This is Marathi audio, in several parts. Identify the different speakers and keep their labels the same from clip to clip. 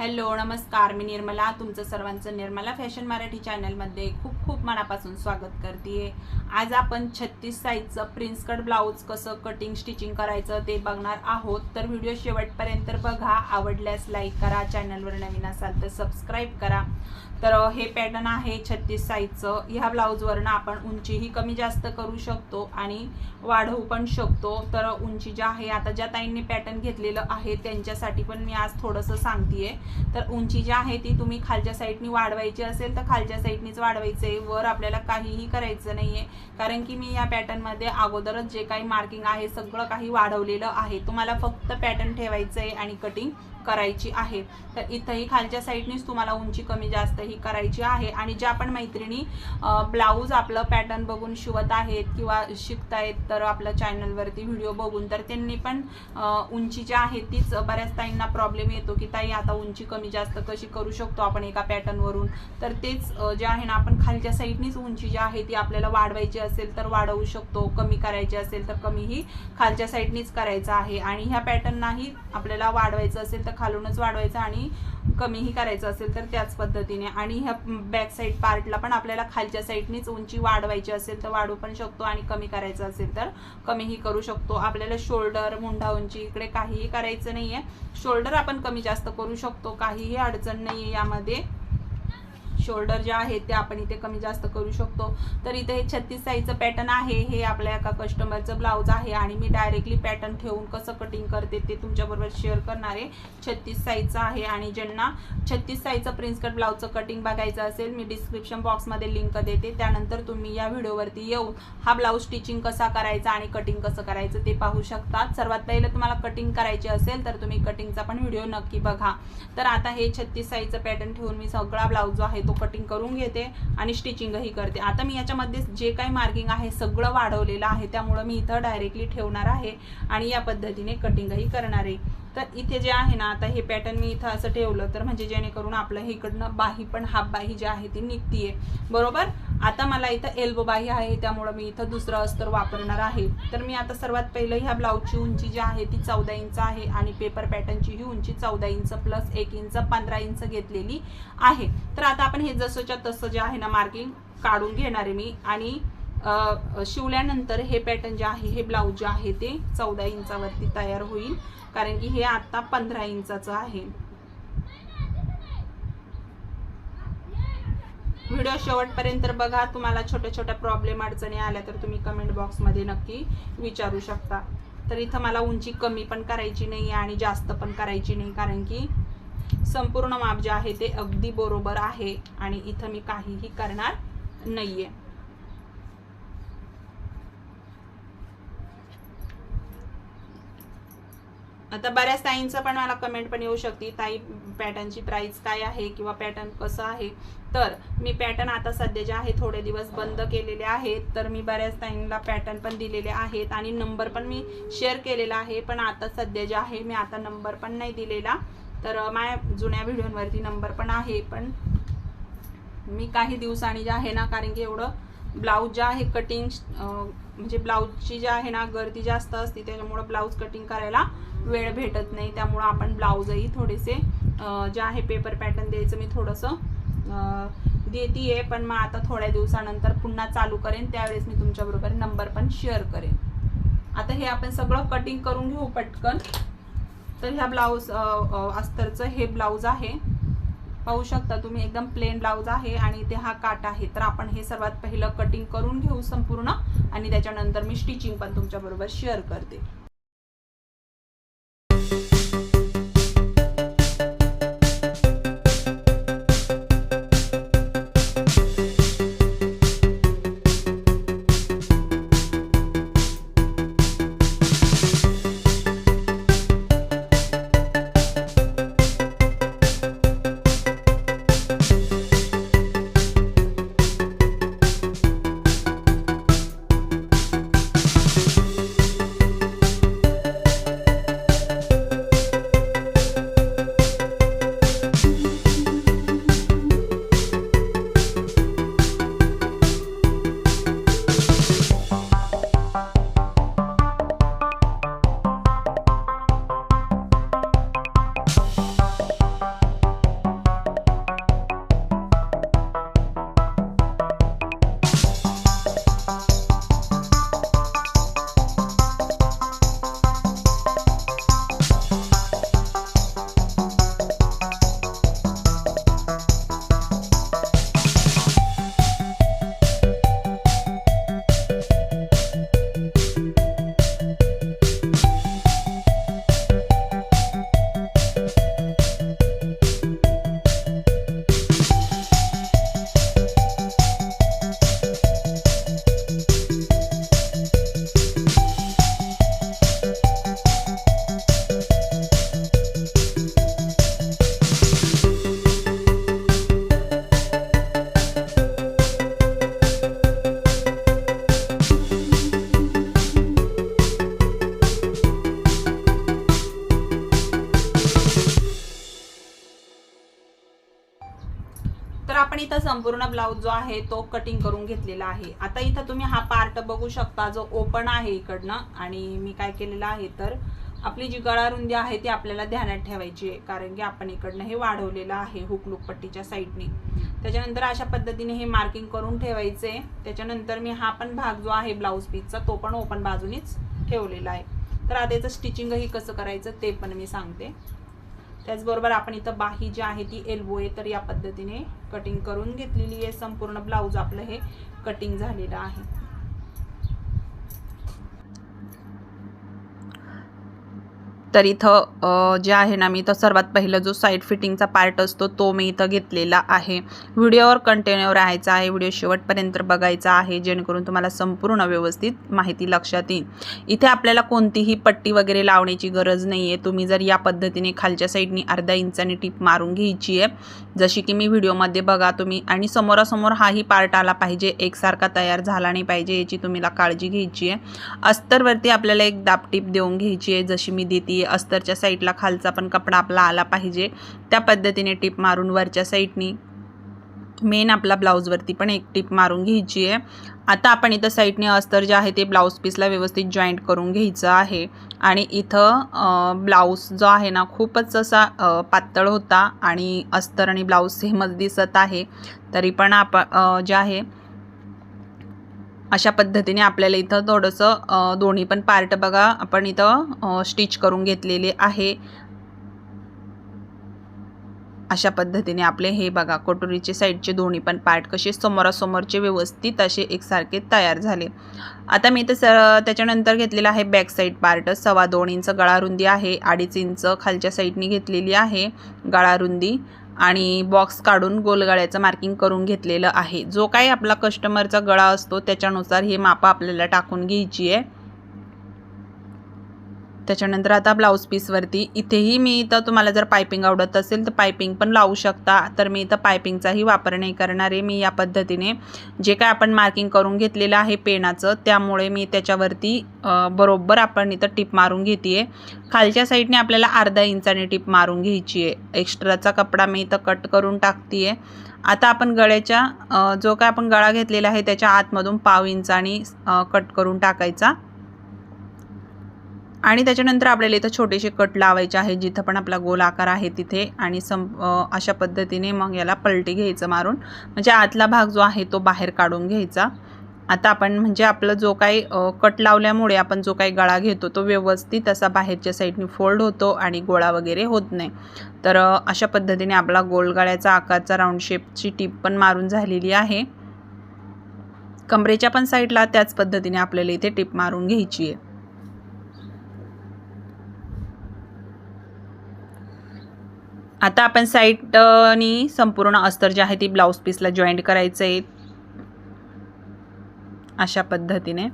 Speaker 1: हॅलो नमस्कार. मी निर्मला तुमचं सर्वांचं निर्मला फॅशन मराठी चॅनलमध्ये खूप खूप मनापासून स्वागत करते आज आपण छत्तीस साईजचं प्रिन्स कट ब्लाऊज कसं कटिंग स्टिचिंग करायचं ते बघणार आहोत. तर व्हिडिओ शेवटपर्यंत बघा. आवडल्यास लाईक करा. चॅनलवर नवीन असाल तर सबस्क्राईब करा. तर हे पॅटर्न आहे छत्तीस साईजचं ह्या ब्लाऊजवरनं आपण उंचीही कमी जास्त करू शकतो आणि वाढवू पण शकतो. तर उंची जी आहे आता ज्या ताईंनी पॅटर्न घेतलेलं आहे त्यांच्यासाठी पण मी आज थोडंसं सांगतेय. तर उंची जी आहे ती तुम्ही खालच्या साईडनी वाढवायची असेल तर खालच्या साईडनीच वाढवायचं आहे वर आपल्याला काहीही करायचं नाहीये. कारण की मी या पॅटर्नमध्ये अगोदरच जे काही मार्किंग आहे सगळं काही वाढवलेलं आहे. तुम्हाला फक्त पॅटर्न ठेवायचं आहे आणि कटिंग करायची आहे. तर इथंही खालच्या साईडनीच तुम्हाला उंची कमी जास्त ही करायची आहे. आणि ज्या पण मैत्रिणी ब्लाऊज आपलं पॅटर्न बघून शिवत आहेत किंवा शिकतायत तर आपल्या चॅनलवरती व्हिडिओ बघून तर त्यांनी पण उंची जी आहे तीच बऱ्याच ताईंना प्रॉब्लेम येतो की ताई आता उंची कमी जास्त कशी करू शकतो आपण एका पॅटर्नवरून? तर तेच जे आहे ना आपण खालच्या साईडनीच उंची जी आहे ती आपल्याला वाढवायची असेल तर वाढवू शकतो. कमी करायची असेल तर कमीही खालच्या साईडनीच करायचं आहे. आणि ह्या पॅटर्ननाही आपल्याला वाढवायचं असेल तर खालूनच वाढवायचं आणि कमीही करायचं असेल तर त्याच पद्धतीने. आणि ह्या बॅक साईड पार्टला पण आपल्याला खालच्या साईडनीच उंची वाढवायची असेल तर वाढवू पण शकतो आणि कमी करायचं असेल तर कमीही करू शकतो. आपल्याला शोल्डर मुंढा उंची इकडे काहीही करायचं नाहीये. शोल्डर आपण कमी जास्त करू शकतो. काहीही अडचण नाहीये यामध्ये. शोल्डर जे आहे ते आपण इथे कमी जास्त करू शकतो. तर इथे हे छत्तीस साईजचं पॅटर्न आहे. हे आपल्या एका कस्टमरचं ब्लाऊज आहे आणि मी डायरेक्टली पॅटर्न ठेवून कसं कटिंग करते ते तुमच्याबरोबर शेअर करणार आहे. छत्तीस साईजचं आहे आणि ज्यांना छत्तीस साईजचं प्रिन्स कट ब्लाऊजचं कटिंग बघायचं असेल मी डिस्क्रिप्शन बॉक्समध्ये लिंक देते. त्यानंतर तुम्ही या व्हिडिओवरती येऊन हा ब्लाऊज स्टिचिंग कसा करायचा आणि कटिंग कसं करायचं ते पाहू शकतात. सर्वात पहिलं तुम्हाला कटिंग करायची असेल तर तुम्ही कटिंगचा पण व्हिडिओ नक्की बघा. तर आता हे छत्तीस साईजचं पॅटर्न ठेवून मी सगळा ब्लाऊज जो आहे तो कटिंग करून घेते आणि स्टिचिंगही करते. आता मी याच्यामध्ये जे काही मार्किंग आहे सगळं वाढवलेलं आहे त्यामुळं मी इथं डायरेक्टली ठेवणार आहे आणि या पद्धतीने कटिंगही करणार आहे. तर इथे जे आहे ना आता हे पॅटर्न मी इथं असं ठेवलं तर म्हणजे जेणेकरून आपलं हे इकडनं बाही पण हाफ बाही जी आहे ती निघतीये. बरोबर? आता मला इथं एल्बो बाही आहे त्यामुळं मी इथं दुसरं अस्तर वापरणार आहे. तर मी आता सर्वात पहिलं ह्या ब्लाऊजची उंची जी आहे ती चौदा इंच आहे आणि पेपर पॅटर्नची ही उंची चौदा इंच प्लस एक इंच पंधरा इंच घेतलेली आहे. तर आता आपण हे जसंच्या तसं जे आहे ना मार्किंग काढून घेणार आहे मी आणि शिवल्यानंतर हे पॅटर्न जे आहे हे ब्लाऊज जे आहे ते चौदा इंचावरती तयार होईल. कारण की हे आता पंधरा इंचाचं आहे. व्हिडिओ शेवटपर्यंत बघा तुम्हाला छोट्या छोट्या प्रॉब्लेम अडचणी आल्या तर तुम्ही कमेंट बॉक्समध्ये नक्की विचारू शकता. तर इथं मला उंची कमी पण करायची नाही आणि जास्त पण करायची नाही कारण की संपूर्ण माप जे आहे ते अगदी बरोबर आहे. आणि इथं मी काहीही करणार नाही आहे आता बऱ्याच ताईंचं पण मला कमेंट पण येऊ शकते. ताई पॅटर्नची प्राईस काय आहे किंवा पॅटर्न कसं आहे? तर मी पॅटर्न आता सध्या जे आहे थोडे दिवस बंद केलेले आहेत. तर मी बऱ्याच ताईंना पॅटर्न पण दिलेले आहेत आणि नंबर पण मी शेअर केलेला आहे. पण आता सध्या जे आहे मी आता नंबर पण नाही दिलेला. तर माझ्या जुन्या व्हिडिओवरती नंबर पण आहे. पण मी काही दिवसांनी जे आहे ना कारण की एवढं ब्लाऊज ज्या आहे कटिंग म्हणजे ब्लाऊजची जी आहे ना गर्दी जास्त असते त्याच्यामुळं ब्लाऊज कटिंग करायला वेळ भेटत नाही. त्यामुळं आपण ब्लाऊजही थोडेसे जे आहे पेपर पॅटर्न द्यायचं मी थोडंसं देते आहे पण मग आता थोड्या दिवसानंतर पुन्हा चालू करेन. त्यावेळेस मी तुमच्याबरोबर नंबर पण शेअर करेन. आता हे आपण सगळं कटिंग करून घेऊ पटकन. तर ह्या ब्लाऊज अस्तरचं हे ब्लाऊज आहे. पाहू शकता तुम्ही एकदम प्लेन ब्लाऊज आहे आणि ते हा काट आहे. तर आपण हे सर्वात पहिलं कटिंग करून घेऊ संपूर्ण आणि त्याच्यानंतर मी स्टिचिंग पण तुमच्याबरोबर शेअर करते. तर आपण इथं संपूर्ण ब्लाऊज जो आहे तो कटिंग करून घेतलेला आहे. आता इथं तुम्ही हा पार्ट बघू शकता जो ओपन आहे इकडनं. आणि मी काय केलेलं आहे तर आपली जी गळा रुंदी आहे ती आपल्याला ध्यानात ठेवायची आहे कारण की आपण इकडनं हे वाढवलेलं आहे हुकलूक पट्टीच्या साईडने त्याच्यानंतर अशा पद्धतीने हे मार्किंग करून ठेवायचे. त्याच्यानंतर मी हा पण भाग जो आहे ब्लाऊज पीसचा तो पण ओपन बाजूनीच ठेवलेला आहे. तर आता याचं स्टिचिंगही कसं करायचं ते पण मी सांगते. त्याचबरोबर आपण इथं बाही जी आहे ती एल्बो आहे तर या पद्धतीने कटिंग करून घेतलेली आहे. संपूर्ण ब्लाऊज आपलं हे कटिंग झालेलं आहे. तर इथं जे आहे ना मी इथं सर्वात पहिलं जो साईड फिटिंगचा पार्ट असतो तो मी इथं घेतलेला आहे. व्हिडिओवर कंटिन्यू राहायचा आहे व्हिडिओ शेवटपर्यंत बघायचा आहे जेणेकरून तुम्हाला संपूर्ण व्यवस्थित माहिती लक्षात येईल. इथे आपल्याला कोणतीही पट्टी वगैरे लावण्याची गरज नाही आहे तुम्ही जर या पद्धतीने खालच्या साईडनी अर्धा इंचाने टीप मारून घ्यायची आहे जशी की मी व्हिडिओमध्ये बघा तुम्ही आणि समोरासमोर हाही पार्ट आला पाहिजे एकसारखा तयार झाला नाही पाहिजे याची तुम्हाला काळजी घ्यायची आहे. अस्तरवरती आपल्याला एक दापटीप देऊन घ्यायची आहे जशी मी देते अस्तरच्या साईडला खालचा पण कपडा आपला आला पाहिजे. त्या पद्धतीने टिप मारून वरच्या साईडनी. मेन आपला ब्लाऊजवरती पण एक टिप मारून घ्यायची आहे. आता आपण इथं साईडने अस्तर जे आहे ते ब्लाऊज पीसला व्यवस्थित जॉईंट करून घ्यायचं आहे. आणि इथं ब्लाऊज जो आहे ना खूपच असा पातळ होता आणि अस्तर आणि ब्लाऊज सेमच दिसत आहे. तरी पण आपण जे आहे अशा पद्धतीने आपल्याला इथं थोडंसं दोन्ही पण पार्ट बघा आपण इथं स्टिच करून घेतलेले आहे. अशा पद्धतीने आपले हे बघा कटोरीचे साईडचे दोन्ही पण पार्ट कसे समोरासमोरचे व्यवस्थित असे एकसारखे तयार झाले. आता मी इथं स त्याच्यानंतर घेतलेला आहे बॅक साईड पार्ट सव्वा दोन इंच गळारुंदी आहे अडीच इंच खालच्या साईडनी घेतलेली आहे गळारुंदी. आणि बॉक्स काढून गोलगळ्याचं मार्किंग करून घेतलेलं आहे. जो काही आपला कस्टमरचा गळा असतो त्याच्यानुसार हे मापं आपल्याला टाकून घ्यायची आहे. त्याच्यानंतर आता ब्लाऊज पीसवरती इथेही मी इथं तुम्हाला जर पायपिंग आवडत असेल तर पायपिंग पण लावू शकता. तर मी इथं पायपिंगचाही वापर नाही करणार आहे मी या पद्धतीने. जे काय आपण मार्किंग करून घेतलेलं आहे पेनाचं त्यामुळे मी त्याच्यावरती बरोबर आपण इथं टिप मारून घेते आहे खालच्या साईडने आपल्याला अर्धा इंचाने टिप मारून घ्यायची आहे. एक्स्ट्राचा कपडा मी इथं कट करून टाकते आहे आता आपण गळ्याच्या जो काय आपण गळा घेतलेला आहे त्याच्या आतमधून पाव इंचाने कट करून टाकायचा. आणि त्याच्यानंतर आपल्याला इथं छोटेसे कट लावायचे आहे जिथं पण आपला गोल आकार आहे तिथे. आणि सं अशा पद्धतीने मग याला पलटी घ्यायचं मारून. म्हणजे आतला भाग जो आहे तो बाहेर काढून घ्यायचा. आता आपण म्हणजे आपलं जो काही कट लावल्यामुळे आपण जो काही गळा घेतो तो व्यवस्थित असा बाहेरच्या साईडने फोल्ड होतो आणि गोळा वगैरे होत नाही. तर अशा पद्धतीने आपला गोल गळ्याचा आकारचा राऊंड शेपची टीप पण मारून झालेली आहे. कमरेच्या पण साईडला त्याच पद्धतीने आपल्याला इथे टीप मारून घ्यायची आहे. आता आपण साईडनी संपूर्ण अस्तर जे आहे ती ब्लाऊज पीसला जॉईंट करायचं आहे अशा पद्धतीने.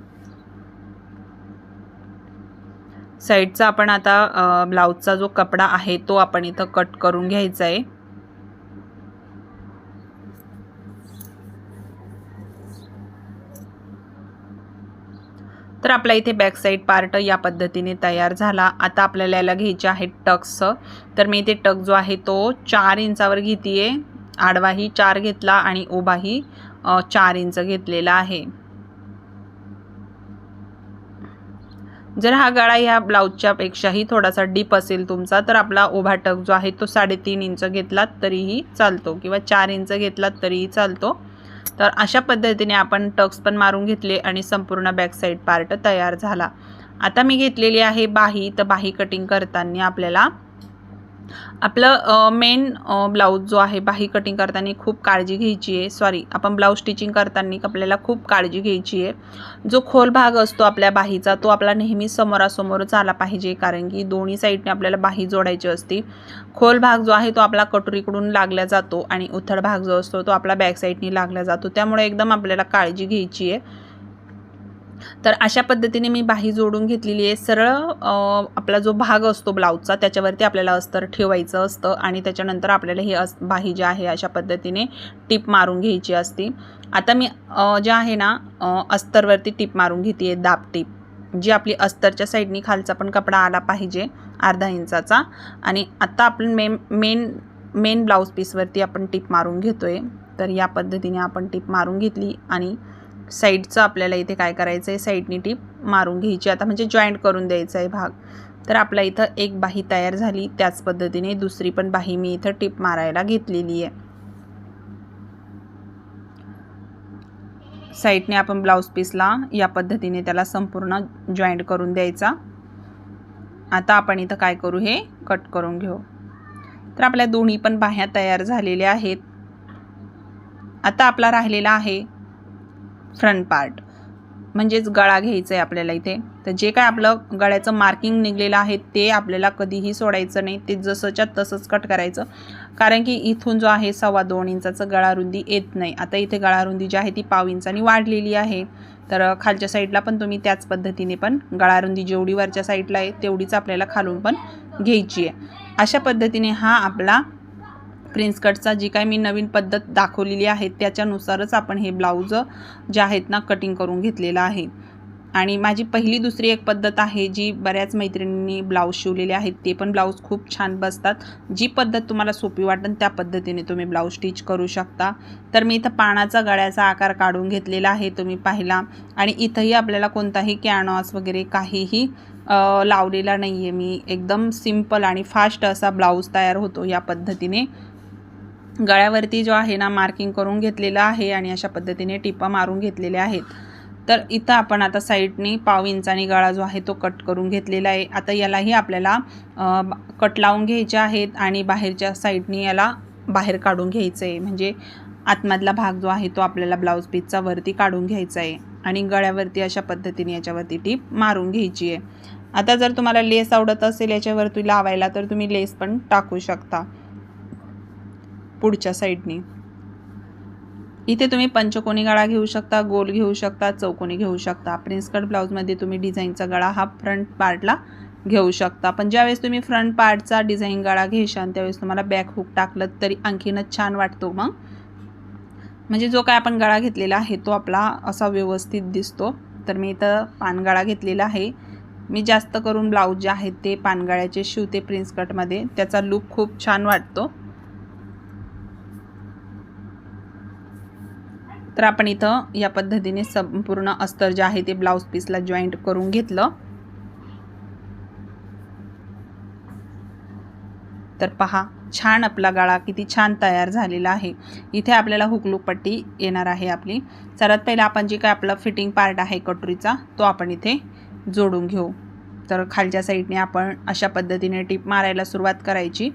Speaker 1: साईडचा आपण आता ब्लाऊजचा जो कपडा आहे तो आपण इथं कट करून घ्यायचा आहे तर आपला इथे बॅक साईड पार्ट या पद्धतीने तयार झाला. आता आपल्याला याला घ्यायचे आहे टक्स तर मी इथे टक जो आहे तो चार इंचावर घेते आडवाही चार घेतला आणि उभाही चार इंच घेतलेला आहे. जर हा गळा ह्या ब्लाऊजच्या पेक्षाही थोडासा डीप असेल तुमचा तर आपला उभा टक जो आहे तो साडेतीन इंच घेतलात तरीही चालतो किंवा चार इंच घेतलात तरीही चालतो. तर अशा पद्धतीने आपण टक्स पण मारून घेतले आणि संपूर्ण बॅकसाईड पार्ट तयार झाला. आता मी घेतलेली आहे बाही तर बाही कटिंग करताना आपल्याला आपलं मेन ब्लाऊज जो आहे बाही कटिंग करताना खूप काळजी घ्यायची आहे. सॉरी आपण ब्लाऊज स्टिचिंग करताना आपल्याला खूप काळजी घ्यायची आहे. जो खोल भाग असतो आपल्या बाहीचा तो आपला नेहमी समोरासमोरच आला पाहिजे कारण की दोन्ही साईडने आपल्याला बाही जोडायची असते. खोल भाग जो आहे तो आपला कटोरीकडून लागला जातो आणि उथळ भाग जो असतो तो आपला बॅक साईडनी लागला जातो. त्यामुळे एकदम आपल्याला काळजी घ्यायची आहे. तर अशा पद्धतीने मी बाही जोडून घेतलेली आहे. सरळ आपला जो भाग असतो ब्लाऊजचा त्याच्यावरती आपल्याला अस्तर ठेवायचं असतं आणि त्याच्यानंतर आपल्याला ही अस बाही जी आहे अशा पद्धतीने टीप मारून घ्यायची असती. आता मी जे आहे ना अस्तरवरती टीप मारून घेते दाब टीप. जी आपली अस्तरच्या साईडनी खालचा पण कपडा आला पाहिजे अर्धा इंचाचा. आणि आत्ता आपण मेन मेन मेन ब्लाऊज पीसवरती आपण टीप मारून घेतो आहे तर या पद्धतीने आपण टीप मारून घेतली आणि साईडचं आपल्याला इथे काय करायचं आहे साईडनी टीप मारून घ्यायची. आता म्हणजे जॉईंट करून द्यायचा आहे भाग. तर आपल्या इथं एक बाही तयार झाली. त्याच पद्धतीने दुसरी पण बाही मी इथं टीप मारायला घेतलेली आहे. साईडने आपण ब्लाऊज पीसला या पद्धतीने त्याला संपूर्ण जॉईंट करून द्यायचा. आता आपण इथं काय करू हे कट करून घेऊ. तर आपल्या दोन्ही पण बाह्या तयार झालेल्या आहेत. आता आपला राहिलेला आहे फ्रंट पार्ट म्हणजेच गळा घ्यायचा आहे आपल्याला इथे. तर जे काय आपलं गळ्याचं मार्किंग निघलेलं आहे ते आपल्याला कधीही सोडायचं नाही. ते जसंच्या तसंच कट करायचं. कारण की इथून जो आहे सव्वा दोन इंचाचं गळारुंदी येत नाही. आता इथे गळारुंदी जी आहे ती पाव इंचानी वाढलेली आहे. तर खालच्या साईडला पण तुम्ही त्याच पद्धतीने पण गळारुंदी जेवढी वरच्या साईडला आहे तेवढीच आपल्याला खालून पण घ्यायची आहे. अशा पद्धतीने हा आपला प्रिन्स कटचा जी काय मी नवीन पद्धत दाखवलेली आहे त्याच्यानुसारच आपण हे ब्लाऊज जे आहेत ना कटिंग करून घेतलेलं आहे. आणि माझी पहिली दुसरी एक पद्धत आहे जी बऱ्याच मैत्रिणींनी ब्लाऊज शिवलेले आहेत ते पण ब्लाऊज खूप छान बसतात. जी पद्धत तुम्हाला सोपी वाटेल त्या पद्धतीने तुम्ही ब्लाऊज स्टिच करू शकता. तर मी इथं पानाचा गळ्याचा आकार काढून घेतलेला आहे तुम्ही पाहिला. आणि इथंही आपल्याला कोणताही कॅनॉस वगैरे काहीही लावलेला नाही आहे मी एकदम सिंपल आणि फास्ट असा ब्लाऊज तयार होतो या पद्धतीने. गळ्यावरती जो आहे ना मार्किंग करून घेतलेलं आहे आणि अशा पद्धतीने टिपा मारून घेतलेल्या आहेत. तर इथं आपण आता साईडनी पाव इंचानी गळा जो आहे तो कट करून घेतलेला आहे. आता यालाही आपल्याला कट लावून घ्यायचे आहेत आणि बाहेरच्या साईडनी याला बाहेर काढून घ्यायचं आहे म्हणजे आतमधला भाग जो आहे तो आपल्याला ब्लाऊज पीसचा वरती काढून घ्यायचा आहे आणि गळ्यावरती अशा पद्धतीने याच्यावरती टीप मारून घ्यायची आहे आता जर तुम्हाला लेस आवडत असेल याच्यावरती लावायला तर तुम्ही लेस पण टाकू शकता. पुढच्या साईडनी. इथे तुम्ही पंचकोनी गळा घेऊ शकता गोल घेऊ शकता चौकोनी घेऊ शकता. प्रिन्स कट ब्लाऊजमध्ये तुम्ही डिझाईनचा गळा हा फ्रंट पार्टला घेऊ शकता. पण ज्यावेळेस तुम्ही फ्रंट पार्टचा डिझाईन गळा घेशान त्यावेळेस तुम्हाला बॅक हुक टाकलं तरी आणखीनच छान वाटतो मग. म्हणजे जो काय आपण गळा घेतलेला आहे तो आपला असा व्यवस्थित दिसतो. तर मी इथं पानगळा घेतलेला आहे. मी जास्त करून ब्लाऊज जे आहेत ते पानगळ्याचे शिवते प्रिन्स कटमध्ये त्याचा लुक खूप छान वाटतो. तर आपण इथं या पद्धतीने संपूर्ण अस्तर जे आहे ते ब्लाऊज पीसला जॉईंट करून घेतलं. तर पहा छान आपला गळा किती छान तयार झालेला आहे. इथे आपल्याला हुकलूक पट्टी येणार आहे आपली. सर्वात पहिला आपण जे काय आपलं फिटिंग पार्ट आहे कटोरीचा तो आपण इथे जोडून घेऊ. तर खालच्या साईडने आपण अशा पद्धतीने टीप मारायला सुरुवात करायची.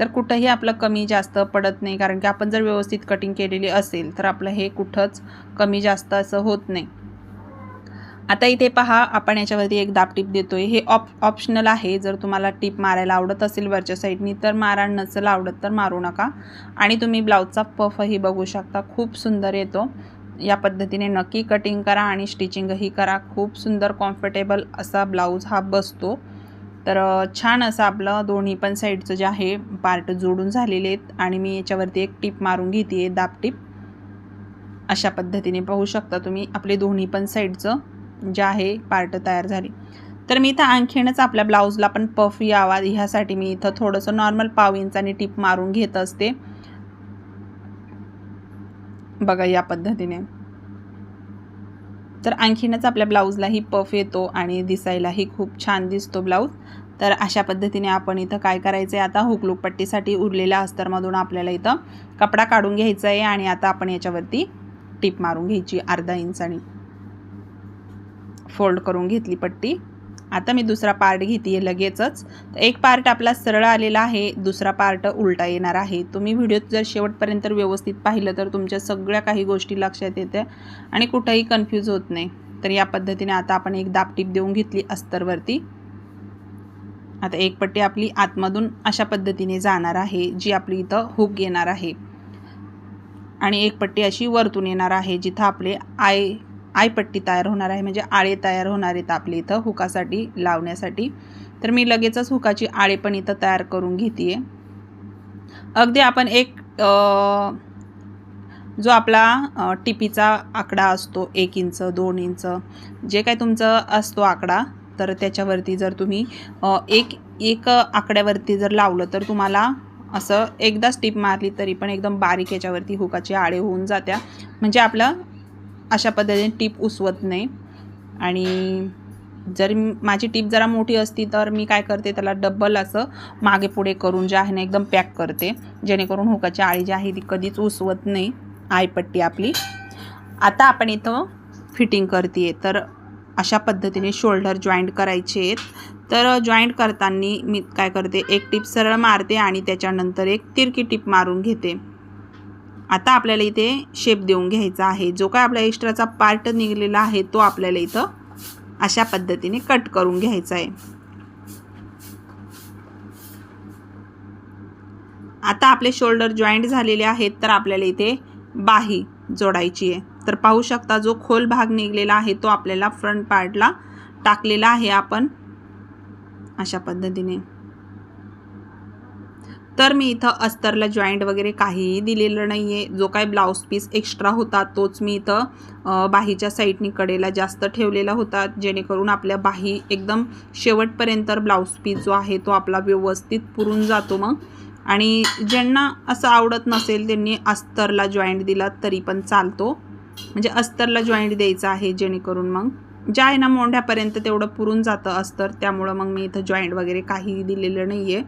Speaker 1: तर कुठंही आपलं कमी जास्त पडत नाही कारण की आपण जर व्यवस्थित कटिंग केलेली असेल तर आपलं हे कुठंच कमी जास्त असं होत नाही. आता इथे पहा आपण याच्यावरती एक दाब टीप आहे हे ऑप ऑप्शनल आहे. जर तुम्हाला टीप मारायला आवडत असेल वरच्या साईडनी तर मारा. नसेल आवडत तर मारू नका. आणि तुम्ही ब्लाऊजचा पफही बघू शकता. खूप सुंदर येतो. या पद्धतीने नक्की कटिंग करा आणि स्टिचिंगही करा. खूप सुंदर कॉम्फर्टेबल असा ब्लाऊज हा बसतो. तर छान असं आपलं दोन्ही पण साईडचं जे आहे पार्ट जोडून झालेले आहेत आणि मी याच्यावरती एक टीप मारून घेते आहे दाब टीप. अशा पद्धतीने पाहू शकता तुम्ही आपले दोन्ही पण साईडचं जे आहे पार्ट तयार झाली. तर मी इथं आणखीनच आपल्या ब्लाऊजला पण पफ यावा ह्यासाठी मी इथं थोडंसं नॉर्मल पाव इंचाने टीप मारून घेत असते. बघा या पद्धतीने. तर आणखीनच आपल्या ब्लाऊजलाही पफ येतो आणि दिसायलाही खूप छान दिसतो ब्लाऊज. तर अशा पद्धतीने आपण इथं काय करायचं आहे आता हुकलूक पट्टीसाठी उरलेल्या अस्तरमधून आपल्याला इथं कपडा काढून घ्यायचा आहे आणि आता आपण याच्यावरती टीप मारून घ्यायची अर्धा इंचानी फोल्ड करून घेतली पट्टी. आता मी दुसरा पार्ट घेते आहे लगेचच. तर एक पार्ट आपला सरळ आलेला आहे दुसरा पार्ट उलटा येणार आहे. तुम्ही व्हिडिओत जर शेवटपर्यंत व्यवस्थित पाहिलं तर तुमच्या सगळ्या काही गोष्टी लक्षात येत्या आणि कुठंही कन्फ्यूज होत नाही. तर या पद्धतीने आता आपण एक दापटीप देऊन घेतली अस्तरवरती. आता एक पट्टी आपली आतमधून अशा पद्धतीने जाणार आहे जी आपली इथं हुक येणार आहे. आणि एक पट्टी अशी वरतून येणार आहे जिथं आपले आय आयपट्टी तयार होणार आहे म्हणजे आळे तयार होणार आहेत आपले इथं हुकासाठी लावण्यासाठी. तर मी लगेचच हुकाची आळे पण इथं तयार करून घेते अगदी आपण एक जो आपला टिपीचा आकडा असतो एक इंच दोन इंच जे काय तुमचं असतो आकडा तर त्याच्यावरती जर तुम्ही एक एक आकड्यावरती जर लावलं तर तुम्हाला असं एकदाच टीप मारली तरी पण एकदम बारीक याच्यावरती हुकाचे आळे होऊन जात्या. म्हणजे आपलं अशा पद्धतीने टीप उसवत नाही. आणि जर माझी टीप जरा मोठी असती तर मी काय करते त्याला डबल असं मागे पुढे करून जे आहे ना एकदम पॅक करते. जेणेकरून हुकाची आळी जी आहे ती कधीच उसवत नाही आयपट्टी आपली. आता आपण इथं फिटिंग करते तर अशा पद्धतीने शोल्डर जॉईंट करायचे आहेत. तर जॉईंट करताना मी काय करते एक टीप सरळ मारते आणि त्याच्यानंतर एक तिरकी टीप मारून घेते. आता आपल्याला इथे शेप देऊन घ्यायचा आहे. जो काय आपला एक्स्ट्राचा पार्ट निघलेला आहे तो आपल्याला इथं अशा पद्धतीने कट करून घ्यायचा आहे. आता आपले शोल्डर जॉईंट झालेले आहेत तर आपल्याला इथे बाही जोडायची आहे. तर पाहू शकता जो खोल भाग निघलेला आहे तो आपल्याला फ्रंट पार्टला टाकलेला आहे आपण अशा पद्धतीने. तर मी इथं अस्तरला जॉईंट वगैरे काहीही दिलेलं नाही आहे जो काय ब्लाऊज पीस एक्स्ट्रा होता तोच मी इथं बाहीच्या साईडनी कडेला जास्त ठेवलेला होता. जेणेकरून आपल्या बाही एकदम शेवटपर्यंत ब्लाऊज पीस जो आहे तो आपला व्यवस्थित पुरून जातो मग. आणि ज्यांना असं आवडत नसेल त्यांनी अस्तरला जॉईंट दिला तरी पण चालतो. म्हणजे अस्तरला जॉईंट द्यायचा आहे जेणेकरून मग. ज्या आहे ना मोंढ्यापर्यंत तेवढं पुरून जातं अस्तर त्यामुळं मग मी इथं जॉईंट वगैरे काहीही दिलेलं नाही आहे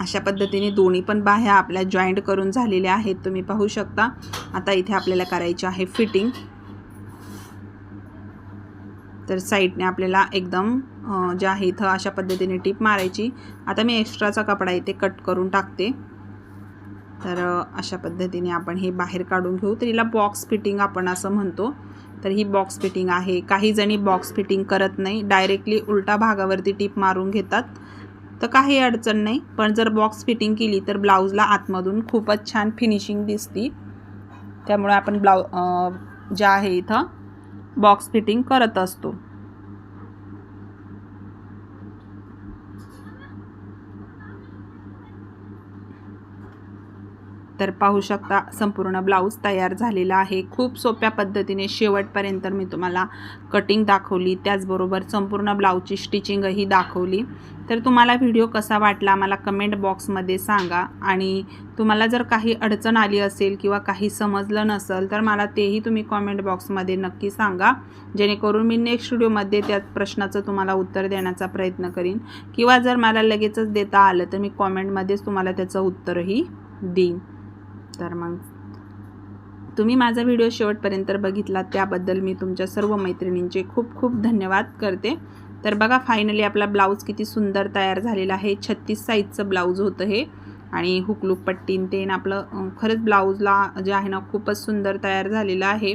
Speaker 1: अशा पद्धतीने दोन्ही पण बाह्या आपल्या जॉईंट करून झालेल्या आहेत. तुम्ही पाहू शकता. आता इथे आपल्याला करायची आहे फिटिंग तर साईडने आपल्याला एकदम जे आहे इथं अशा पद्धतीने टीप मारायची. आता मी एक्स्ट्राचा कपडा इथे कट करून टाकते. तर अशा पद्धतीने आपण हे बाहेर काढून घेऊ. तर हिला बॉक्स फिटिंग आपण असं म्हणतो. तर ही बॉक्स फिटिंग आहे. काही जणी बॉक्स फिटिंग करत नाही. डायरेक्टली उलटा भागावरती टीप मारून घेतात. तर काही अडचण नाही. पण जर बॉक्स फिटिंग केली तर ब्लाऊजला आतमधून खूपच छान फिनिशिंग दिसती. त्यामुळे आपण ब्लाऊ ज्या आहे इथं बॉक्स फिटिंग करत असतो. तर पाहू शकता संपूर्ण ब्लाऊज तयार झालेला आहे. खूप सोप्या पद्धतीने शेवटपर्यंत मी तुम्हाला कटिंग दाखवली. त्याचबरोबर संपूर्ण ब्लाऊजची स्टिचिंगही दाखवली. तर तुम्हाला व्हिडिओ कसा वाटला मला कमेंट बॉक्समध्ये सांगा. आणि तुम्हाला जर काही अडचण आली असेल किंवा काही समजलं नसेल तर मला तेही तुम्ही कॉमेंट बॉक्समध्ये नक्की सांगा. जेणेकरून मी नेक्स्ट व्हिडिओमध्ये त्या प्रश्नाचं तुम्हाला उत्तर देण्याचा प्रयत्न करीन. किंवा जर मला लगेचच देता आलं तर मी कॉमेंटमध्येच तुम्हाला त्याचं उत्तरही देईन. तर मग तुम्ही माझा व्हिडिओ शेवटपर्यंत बघितला त्याबद्दल मी तुमच्या सर्व मैत्रिणींचे खूप खूप धन्यवाद करते. तर बघा फायनली आपला ब्लाऊज किती सुंदर तयार झालेला आहे. छत्तीस साईजचं ब्लाऊज होतं हे. आणि हुकलूक पट्टीन ते आपलं खरंच ब्लाऊजला जे आहे ना खूपच सुंदर तयार झालेलं आहे.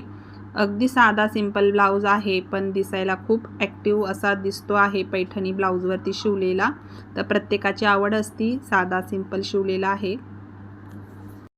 Speaker 1: अगदी साधा सिंपल ब्लाऊज आहे पण दिसायला खूप ॲक्टिव्ह असा दिसतो आहे पैठणी ब्लाऊजवरती शिवलेला. तर प्रत्येकाची आवड असती साधा सिंपल शिवलेला आहे.